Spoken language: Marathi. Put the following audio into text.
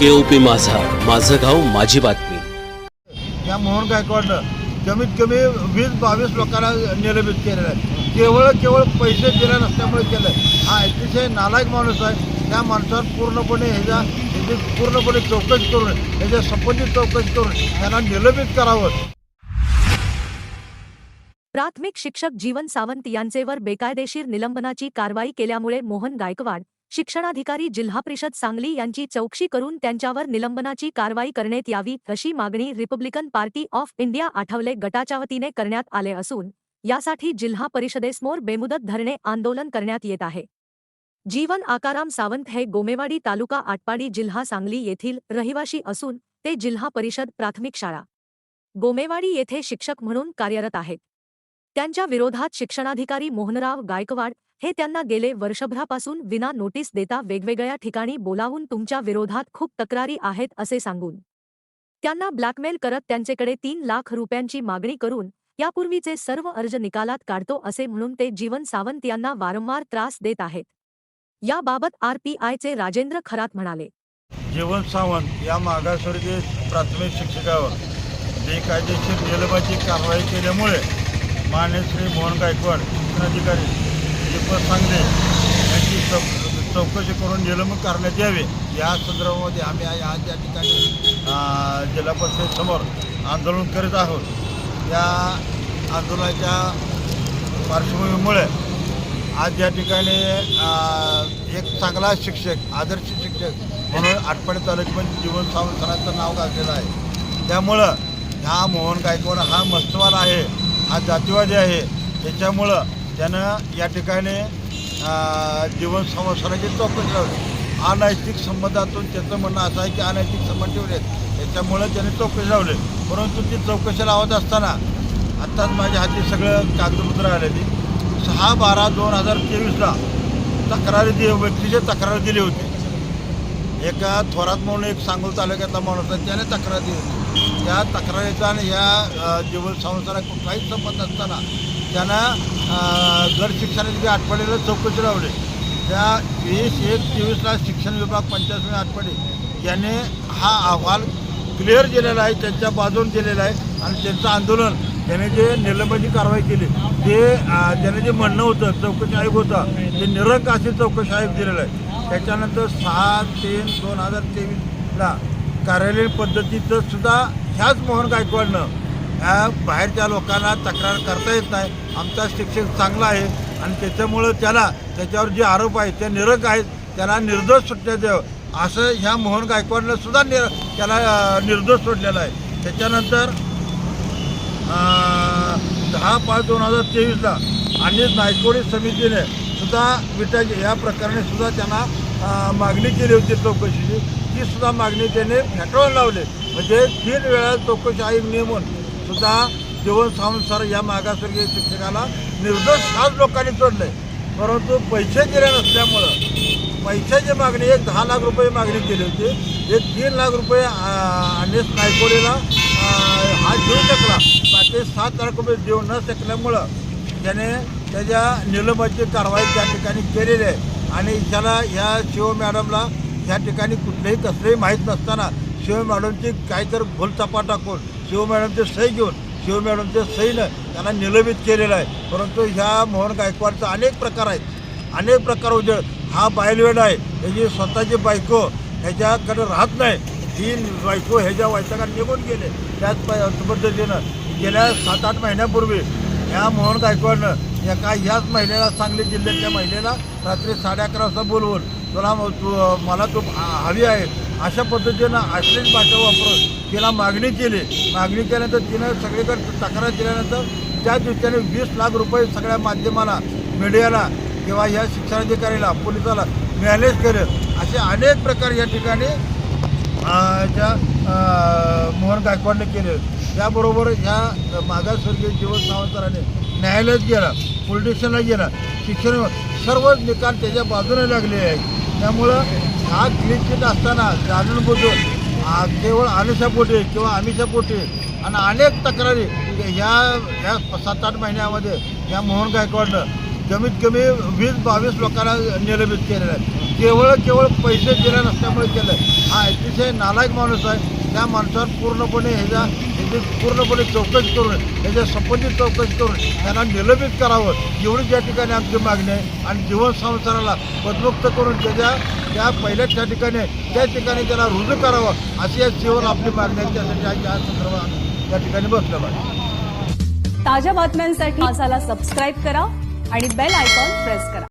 केओपी माझा. माझं गाव माझी बातमी. या मोहन गायकवाडनं कमीत कमी वीस बावीस लोकांना निलंबित केलेलं आहे. केवळ केवळ पैसे दिले नसल्यामुळे केलं हा अतिशय नालायक माणूस आहे. त्या माणसावर पूर्णपणे ह्याच्या ह्याची पूर्णपणे चौकशी करून ह्याच्या संबंधित चौकशी करून त्यांना निलंबित करावं. प्राथमिक शिक्षक जीवन सावंत यांचेवर बेकायदेशीर निलंबनाची कारवाई केल्यामुळे मोहन गायकवाड शिक्षणाधिकारी जिल्हा परिषद सांगली यांची चौकशी करून त्यांच्यावर निलंबनाची कारवाई करण्यात यावी अशी मागणी Republican Party of India Athawale गटाच्या वतीने करण्यात आले असून यासाठी जिल्हा परिषदेसमोर बेमुदत धरणे आंदोलन करण्यात येत आहे. जीवन आकाराम सावंत हे गोमेवाडी तालुका आटपाडी जिल्हा सांगली येथील रहिवाशी असून ते जिल्हा परिषद प्राथमिक शाळा. गोमेवाडी येथे शिक्षक म्हणून कार्यरत आहेत. त्यांच्या विरोधात शिक्षणाधिकारी मोहनराव गायकवाड हे त्यांना गेले वर्षभरापासून विना नोटीस देता वेगवेगळ्या ठिकाणी बोलावून तुमच्या विरोधात खूप तक्रारी आहेत असे सांगून. त्यांना ब्लॅकमेल करत त्यांचेकडे तीन लाख रुपयांची मागणी करून यापूर्वीचे सर्व अर्ज निकालात काढतो असे म्हणून ते जीवन सावंत यांना वारंवार त्रास देत आहेत. याबाबत आरपीआयचे राजेंद्र खरात म्हणाले. जीवन सावंत या मागासवर्गीय प्राथमिक शिक्षकावर बेकायदेशीर निलंबाची कारवाई केल्यामुळे मान्य श्री मोहन गायकवाड शिक्षणाधिकारी म्हणजे दीपक सांगले यांची चौ चौकशी करून निलंबन करण्यात यावे. या संदर्भामध्ये आम्ही आज या ठिकाणी जिल्हा परिषदेसमोर आंदोलन करीत आहोत. या आंदोलनाच्या पार्श्वभूमीमुळे आज या ठिकाणी एक चांगला शिक्षक आदर्श शिक्षक म्हणून आटपाडी तालुक्यामध्ये जीवन सावंत सरांचं नाव गाजलेलं आहे. त्यामुळं हा मोहन गायकवाड हा मस्तवाल आहे हा जातीवादी आहे. त्याच्यामुळं त्यानं या ठिकाणी जीवन संवसाराची चौकशी लावली अनैतिक संबंधातून त्याचं म्हणणं असं आहे की अनैतिक संबंध ठेवले त्याच्यामुळं त्याने चौकशी लावली. परंतु ती चौकशी लावत असताना आत्ताच माझ्या हाती सगळं कागदपत्र आलेली. सहा बारा दोन हजार तेवीसला तक्रारी दि व्यक्तीची तक्रार दिली होती. एका थोरात म्हणून एक सांगोल तालुक्यातला माणूस आहे त्याने तक्रार दिली होती. त्या तक्रारीचा आणि या जीवन संसाराक कुठलाही संबंध असताना त्यानं अ, शिक्षणाचे जे आठवडीला चौकशी लावले. त्या वीस एक तेवीसला शिक्षण विभाग पंचायत आठवडे याने हा अहवाल क्लिअर दिलेला आहे त्यांच्या बाजून दिलेला आहे आणि त्यांचं आंदोलन त्याने जे निलंबनाची कारवाई केली ते त्याने जे म्हणणं होतं चौकशी आयोग होता ते निरंकाशी चौकशी आयोग दिलेलं आहे. त्याच्यानंतर सहा तीन दोन हजार तेवीसला कार्यालयीन पद्धतीचं सुद्धा ह्याच मोहन गायकवाडनं बाहेरच्या लोकांना तक्रार करता येत नाही. आमचा शिक्षक चांगला आहे. आणि त्याच्यामुळं त्याला त्याच्यावर जे आरोप आहेत ते निरक आहेत. त्याला निर्दोष सुटण्यात द्यावं असं ह्या मोहन गायकवाडनं सुद्धा निर त्याला निर्दोष सोडलेला आहे. त्याच्यानंतर दहा पाच दोन हजार तेवीसला आणि नायकोडी समितीने सुद्धा विटाची या प्रकारे सुद्धा त्यांना मागणी केली होती चौकशीची. ती सुद्धा मागणी त्याने फेटाळून लावली. म्हणजे तीन वेळा चौकशी आयोग नेमून सुद्धा जीवन संसार या मागासवर्गीय शिक्षकाला निर्दोष सात लोकांनी सोडले परंतु पैसे दिले नसल्यामुळं पैशाची मागणी एक दहा लाख रुपये मागणी केली होती. एक तीन लाख रुपये अनेस अनिस नायकोडीला हा देऊ शकला. बाकी सात लाख रुपये देऊ न शकल्यामुळं त्याने त्याच्या निलंबाची कारवाई त्या ठिकाणी केलेली आहे. आणि त्याला ह्या शिव मॅडमला ह्या ठिकाणी कुठलेही कसलेही माहीत नसताना शिव मॅडमची काहीतरी भूलचापा टाकून शिव मॅडमचे सही घेऊन शिव मॅडमच्या सहीनं त्यांना निलंबित केलेलं आहे. परंतु ह्या मोहन गायकवाडचा अनेक प्रकार आहेत. अनेक प्रकार उजळ हा बायलवेड आहे. ह्याची स्वतःची बायको ह्याच्याकडे राहत नाही ही बायको ह्याच्या वैतागात निघून गेले. त्याच पद्धतीनं गेल्या सात आठ महिन्यापूर्वी ह्या मोहन गायकवाडनं एका ह्याच महिलेला सांगली जिल्ह्यातल्या महिलेला रात्री साडे अकरा वाजता बोलवून तुला तू मला तू हवी आहे. अशा पद्धतीनं अश्लील भाषा वापरून तिला मागणी केली. मागणी केल्यानंतर तिनं सगळीकडे तक्रार दिल्यानंतर त्या दिवसाने वीस लाख रुपये सगळ्या माध्यमाला मीडियाला किंवा या शिक्षणाधिकारीला पोलिसाला मॅनेज केलं. असे अनेक प्रकार या ठिकाणी ज्या मोहन गायकवाडने केले. त्याबरोबर ह्या मागासवर्गीय जीवन सावंतराने न्यायालयात गेला पोलीस स्टेशनला गेला. शिक्षण सर्व निकाल त्याच्या बाजूने लागले आहेत. त्यामुळं हा क्लीन असताना जाणून बुजून केवळ आनुषापोटी किंवा आमिषापोटी आणि अनेक तक्रारी ह्या ह्या सात आठ महिन्यामध्ये या मोहन गायकवाडनं कमीत कमी वीस बावीस लोकांना निलंबित केलेलं आहे. केवळ केवळ पैसे दिले नसल्यामुळे केलं आहे हा अतिशय नालायक माणूस आहे. त्या माणसावर पूर्णपणे ह्याच्या ह्याची पूर्णपणे चौकशी करून ह्याच्या संबंधित चौकशी करून त्यांना निलंबित करावं. एवढीच या ठिकाणी आमची मागणी आहे. आणि जीवन संसाराला पदमुक्त करून त्याच्या त्या पहिल्याच त्या ठिकाणी त्या ठिकाणी त्याला रुजू करावं अशी या जीवन आपली मागणी आहे त्यासाठी या संदर्भात त्या ठिकाणी बसलं पाहिजे ताज्या बातम्यांसाठी माझाला सबस्क्राईब करा आणि बेल आयकॉन प्रेस करा.